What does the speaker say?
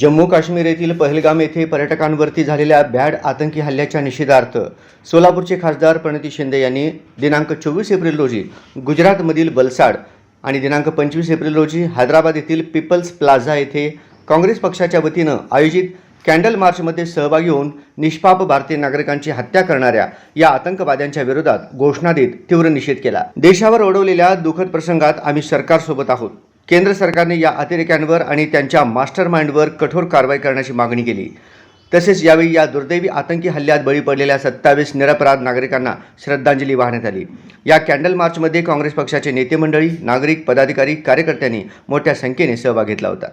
जम्मू काश्मीर येथील पहलगाम येथे पर्यटकांवरती झालेल्या भ्याड आतंकी हल्ल्याच्या निषेधार्थ सोलापूरचे खासदार प्रणिती शिंदे यांनी दिनांक चोवीस एप्रिल रोजी गुजरातमधील वलसाड आणि दिनांक पंचवीस एप्रिल रोजी हैदराबाद येथील पीपल्स प्लाझा येथे काँग्रेस पक्षाच्या वतीनं आयोजित कॅन्डल मार्चमध्ये सहभागी होऊन निष्पाप भारतीय नागरिकांची हत्या करणाऱ्या या आतंकवाद्यांच्या विरोधात घोषणा देत तीव्र निषेध केला. देशावर ओढवलेल्या दुःखद प्रसंगात आम्ही सरकारसोबत आहोत. केंद्र सरकारने या अतिरेक्यांवर आणि त्यांच्या मास्टर माइंडवर कठोर कारवाई करण्याची मागणी केली. तसेच यावेळी या दुर्दैवी आतंकी हल्ल्यात बळी पडलेल्या सत्तावीस निरपराध नागरिकांना श्रद्धांजली वाहण्यात आली. या कॅन्डल मार्चमध्ये काँग्रेस पक्षाचे नेते मंडळी नागरिक पदाधिकारी कार्यकर्त्यांनी मोठ्या संख्येने सहभाग घेतला होता.